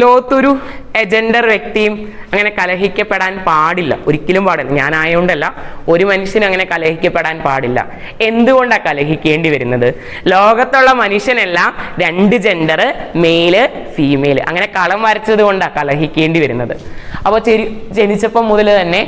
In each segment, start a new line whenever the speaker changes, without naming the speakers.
ലോകത്തൊരു എജൻഡർ വ്യക്തിയും അങ്ങനെ കലഹിക്കപ്പെടാൻ പാടില്ല. ഒരിക്കലും പാടില്ല. ഞാനായതുകൊണ്ടല്ല ഒരു മനുഷ്യനും അങ്ങനെ കലഹിക്കപ്പെടാൻ പാടില്ല. എന്തുകൊണ്ടാണ് കലഹിക്കേണ്ടി വരുന്നത്? ലോകത്തുള്ള മനുഷ്യനെല്ലാം രണ്ട് ജെൻഡർ മെയിൽ ഫീമെയിൽ അങ്ങനെ കളം വരച്ചത് കൊണ്ടാണ് കലഹിക്കേണ്ടി വരുന്നത്. അപ്പോൾ ജനിച്ചപ്പം മുതൽ തന്നെ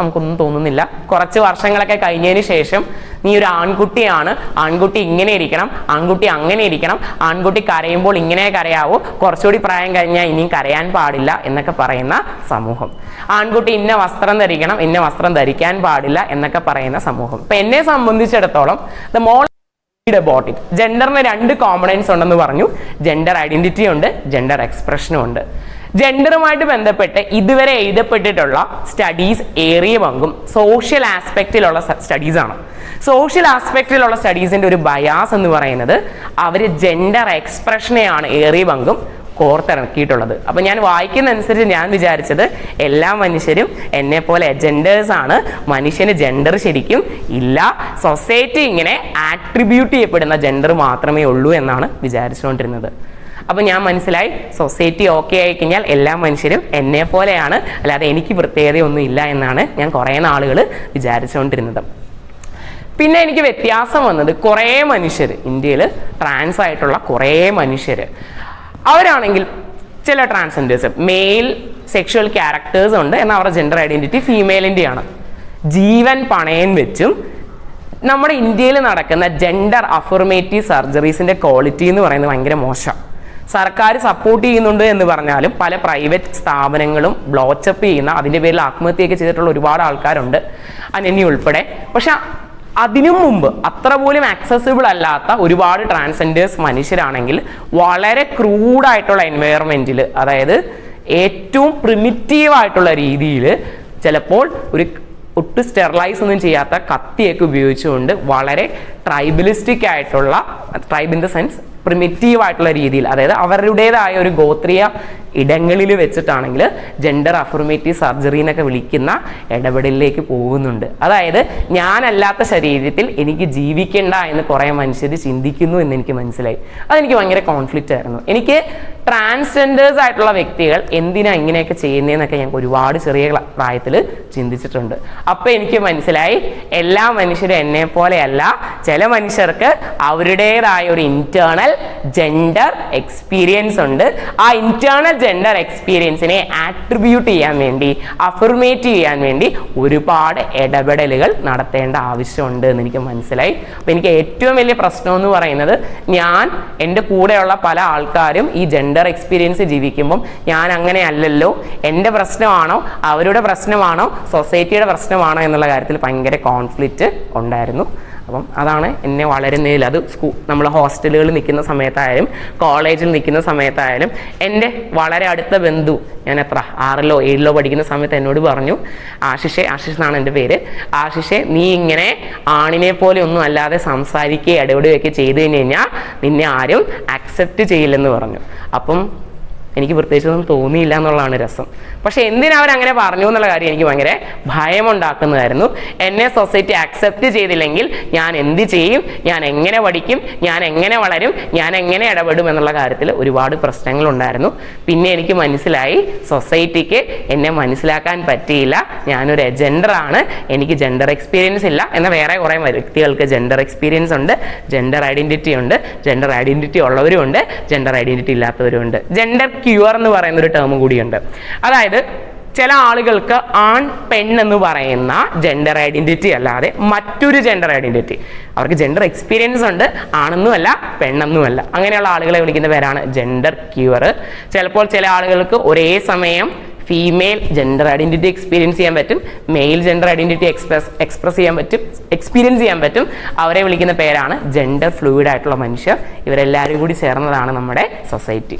നമുക്കൊന്നും തോന്നുന്നില്ല. കുറച്ച് വർഷങ്ങളൊക്കെ കഴിഞ്ഞതിന് ശേഷം നീ ഒരു ആൺകുട്ടിയാണ് ആൺകുട്ടി ഇങ്ങനെ ഇരിക്കണം. ആൺകുട്ടി അങ്ങനെ ഇരിക്കണം. ആൺകുട്ടി കരയുമ്പോൾ ഇങ്ങനെ കരയാവൂ. കുറച്ചുകൂടി പ്രായം കഴിഞ്ഞാൽ ഇനിയും കരയാൻ പാടില്ല എന്നൊക്കെ പറയുന്ന സമൂഹം. ആൺകുട്ടി ഇന്ന വസ്ത്രം ധരിക്കണം ഇന്ന വസ്ത്രം ധരിക്കാൻ പാടില്ല എന്നൊക്കെ പറയുന്ന സമൂഹം. ഇപ്പൊ എന്നെ സംബന്ധിച്ചിടത്തോളം ദ മോൾ അബൌട്ട് ഇറ്റ് ജെൻഡറിന് രണ്ട് കോമ്പണൻസ് ഉണ്ടെന്ന് പറഞ്ഞു. ജെൻഡർ ഐഡന്റിറ്റി ഉണ്ട് ജെൻഡർ എക്സ്പ്രഷനും ഉണ്ട്. ജെൻഡറുമായിട്ട് ബന്ധപ്പെട്ട് ഇതുവരെ എഴുതപ്പെട്ടിട്ടുള്ള സ്റ്റഡീസ് ഏറിയ പങ്കും സോഷ്യൽ ആസ്പെക്റ്റിലുള്ള സ്റ്റഡീസ് ആണ്. സോഷ്യൽ ആസ്പെക്റ്റിലുള്ള സ്റ്റഡീസിന്റെ ഒരു ബയാസ് എന്ന് പറയുന്നത് അവർ ജെൻഡർ എക്സ്പ്രഷനെയാണ് ഏറിയ പങ്കും കോർത്തിറക്കിയിട്ടുള്ളത്. അപ്പം ഞാൻ വായിക്കുന്ന അനുസരിച്ച് ഞാൻ വിചാരിച്ചത് എല്ലാ മനുഷ്യരും എന്നെ പോലെ ജെൻഡേഴ്സ് ആണ്. മനുഷ്യന് ജെൻഡർ ശരിക്കും ഇല്ല. സൊസൈറ്റി ഇങ്ങനെ ആട്രിബ്യൂട്ട് ചെയ്യപ്പെടുന്ന ജെൻഡർ മാത്രമേ ഉള്ളൂ എന്നാണ് വിചാരിച്ചുകൊണ്ടിരുന്നത്. അപ്പം ഞാൻ മനസ്സിലായി സൊസൈറ്റി ഓക്കെ ആയി കഴിഞ്ഞാൽ എല്ലാ മനുഷ്യരും എന്നെ പോലെയാണ്. അല്ലാതെ എനിക്ക് പ്രത്യേകതയൊന്നും ഇല്ല എന്നാണ് ഞാൻ കുറേ നാളുകൾ വിചാരിച്ചുകൊണ്ടിരുന്നത്. പിന്നെ എനിക്ക് വ്യത്യാസം വന്നത് കുറേ മനുഷ്യർ ഇന്ത്യയിൽ ട്രാൻസ് ആയിട്ടുള്ള കുറേ മനുഷ്യർ അവരാണെങ്കിൽ ചില ട്രാൻസ്ജെൻഡേഴ്സ് മെയിൽ സെക്ഷൽ ക്യാരക്ടേഴ്സ് ഉണ്ട് എന്നാൽ അവരുടെ ജെൻഡർ ഐഡന്റിറ്റി ഫീമെയിലിന്റെയാണ് ജീവൻ പണയൻ വെച്ചും നമ്മുടെ ഇന്ത്യയിൽ നടക്കുന്ന ജെൻഡർ അഫർമേറ്റീവ് സർജറീസിന്റെ ക്വാളിറ്റി എന്ന് പറയുന്നത് ഭയങ്കര മോശം. സർക്കാർ സപ്പോർട്ട് ചെയ്യുന്നുണ്ട് എന്ന് പറഞ്ഞാലും പല പ്രൈവറ്റ് സ്ഥാപനങ്ങളും ബ്ലോച്ചപ്പ് ചെയ്യുന്ന അതിന്റെ പേരിൽ ആത്മഹത്യയൊക്കെ ചെയ്തിട്ടുള്ള ഒരുപാട് ആൾക്കാരുണ്ട്. അനന്യ ഉൾപ്പെടെ. പക്ഷെ അതിനു മുമ്പ് അത്ര പോലും ആക്സസിബിൾ അല്ലാത്ത ഒരുപാട് ട്രാൻസ്ജെൻഡേഴ്സ് മനുഷ്യരാണെങ്കിൽ വളരെ ക്രൂഡായിട്ടുള്ള എൻവയറമെന്റിൽ അതായത് ഏറ്റവും പ്രിമിറ്റീവായിട്ടുള്ള രീതിയിൽ ചിലപ്പോൾ ഒരു ഒട്ടും സ്റ്റെറിലൈസ് ഒന്നും ചെയ്യാത്ത കത്തിയൊക്കെ ഉപയോഗിച്ചുകൊണ്ട് വളരെ ട്രൈബലിസ്റ്റിക് ആയിട്ടുള്ള tribe in the sense primitive ആയിട്ടുള്ള രീതിയിൽ അതായത് അവരുടേതായ ഒരു ഗോത്രീയ ഇടങ്ങളിൽ വെച്ചിട്ടാണെങ്കിൽ ജെൻഡർ അഫർമേറ്റീവ് സർജറി എന്നൊക്കെ വിളിക്കുന്ന ഇടപെടലിലേക്ക് പോകുന്നുണ്ട്. അതായത് ഞാനല്ലാത്ത ശരീരത്തിൽ എനിക്ക് ജീവിക്കേണ്ട എന്ന് കുറേ മനുഷ്യർ ചിന്തിക്കുന്നു എന്ന് എനിക്ക് മനസ്സിലായി. അതെനിക്ക് ഭയങ്കര കോൺഫ്ലിക്റ്റ് ആയിരുന്നു. എനിക്ക് ട്രാൻസ്ജെൻഡേഴ്സ് ആയിട്ടുള്ള വ്യക്തികൾ എന്തിനാ ഇങ്ങനെയൊക്കെ ചെയ്യുന്നതെന്നൊക്കെ ഞാൻ ഒരുപാട് ചെറിയ പ്രായത്തിൽ ചിന്തിച്ചിട്ടുണ്ട്. അപ്പോൾ എനിക്ക് മനസ്സിലായി എല്ലാ മനുഷ്യരും എന്നെ പോലെയല്ല ചില മനുഷ്യർക്ക് അവരുടേതായ ഒരു ഇന്റേണൽ ജെൻഡർ എക്സ്പീരിയൻസ് ഉണ്ട്. ആ ഇന്റേണൽ ജെൻഡർ എക്സ്പീരിയൻസിനെ ആട്രിബ്യൂട്ട് ചെയ്യാൻ വേണ്ടി അഫർമേറ്റ് ചെയ്യാൻ വേണ്ടി ഒരുപാട് ഇടപെടലുകൾ നടത്തേണ്ട ആവശ്യമുണ്ട് എന്ന് എനിക്ക് മനസ്സിലായി. അപ്പം എനിക്ക് ഏറ്റവും വലിയ പ്രശ്നം എന്ന് പറയുന്നത് ഞാൻ എന്റെ കൂടെയുള്ള പല ആൾക്കാരും ഈ ജെൻഡർ എക്സ്പീരിയൻസ് ജീവിക്കുമ്പം ഞാൻ അങ്ങനെ അല്ലല്ലോ. എന്റെ പ്രശ്നമാണോ? അവരുടെ പ്രശ്നമാണോ? സൊസൈറ്റിയുടെ പ്രശ്നമാണോ? എന്നുള്ള കാര്യത്തിൽ ഭയങ്കര കോൺഫ്ലിക്റ്റ് ഉണ്ടായിരുന്നു. അപ്പം അതാണ് എന്നെ വളരുന്നതിൽ. അത് സ്കൂ നമ്മൾ ഹോസ്റ്റലുകളിൽ നിൽക്കുന്ന സമയത്തായാലും കോളേജിൽ നിൽക്കുന്ന സമയത്തായാലും എന്റെ വളരെ അടുത്ത ബന്ധു ഞാൻ എത്ര ആറിലോ ഏഴിലോ പഠിക്കുന്ന സമയത്ത് എന്നോട് പറഞ്ഞു ആശിഷെ ആശിഷ് എന്നാണ് എന്റെ പേര്. ആശിഷെ നീ ഇങ്ങനെ ആണിനെ പോലെ ഒന്നും അല്ലാതെ സംസാരിക്കുകയും ഇടപെടുകയൊക്കെ ചെയ്തു കഴിഞ്ഞ് കഴിഞ്ഞാൽ നിന്നെ ആരും അക്സെപ്റ്റ് ചെയ്യില്ലെന്ന് പറഞ്ഞു. അപ്പം എനിക്ക് പ്രത്യേകിച്ചൊന്നും തോന്നിയില്ല എന്നുള്ളതാണ് രസം. പക്ഷെ എന്തിനാ അവരങ്ങനെ പറഞ്ഞു എന്നുള്ള കാര്യം എനിക്ക് ഭയങ്കര ഭയമുണ്ടാക്കുന്നതായിരുന്നു. എന്നെ സൊസൈറ്റി അക്സെപ്റ്റ് ചെയ്തില്ലെങ്കിൽ ഞാൻ എന്ത് ചെയ്യും? ഞാൻ എങ്ങനെ പഠിക്കും? ഞാൻ എങ്ങനെ വളരും? ഞാൻ എങ്ങനെ ഇടപെടും എന്നുള്ള കാര്യത്തിൽ ഒരുപാട് പ്രശ്നങ്ങളുണ്ടായിരുന്നു. പിന്നെ എനിക്ക് മനസ്സിലായി സൊസൈറ്റിക്ക് എന്നെ മനസ്സിലാക്കാൻ പറ്റിയില്ല. ഞാനൊരു ജെൻഡറാണ് എനിക്ക് ജെൻഡർ എക്സ്പീരിയൻസ് ഇല്ല. എന്ന വേറെ കുറേ വ്യക്തികൾക്ക് ജെൻഡർ എക്സ്പീരിയൻസ് ഉണ്ട്. ജെൻഡർ ഐഡന്റിറ്റി ഉണ്ട്. ജെൻഡർ ഐഡന്റിറ്റി ഉള്ളവരും ഉണ്ട്. ജെൻഡർ ഐഡന്റിറ്റി ഇല്ലാത്തവരും ഉണ്ട്. ജെൻഡർ ക്യൂർ എന്ന് പറയുന്ന ഒരു ടേം കൂടിയുണ്ട്. അതായത് ചില ആളുകൾക്ക് ആൺ പെൺ എന്ന് പറയുന്ന ജെൻഡർ ഐഡന്റിറ്റി അല്ലാതെ മറ്റൊരു ജെൻഡർ ഐഡന്റിറ്റി അവർക്ക് ജെൻഡർ എക്സ്പീരിയൻസ് ഉണ്ട്. ആണെന്നുമല്ല പെണ്ണെന്നുമല്ല. അങ്ങനെയുള്ള ആളുകളെ വിളിക്കുന്ന പേരാണ് ജെൻഡർ ക്യൂർ ചിലപ്പോൾ ചില ആളുകൾക്ക് ഒരേ സമയം ഫീമെയിൽ ജെൻഡർ ഐഡന്റിറ്റി എക്സ്പീരിയൻസ് ചെയ്യാൻ പറ്റും. Male gender identity express express ചെയ്യാൻ പറ്റും എക്സ്പീരിയൻസ് ചെയ്യാൻ പറ്റും. അവരെ വിളിക്കുന്ന പേരാണ് ജെൻഡർ ഫ്ലൂയിഡ് ആയിട്ടുള്ള മനുഷ്യർ. ഇവരെല്ലാവരും കൂടി ചേർന്നതാണ് നമ്മുടെ സൊസൈറ്റി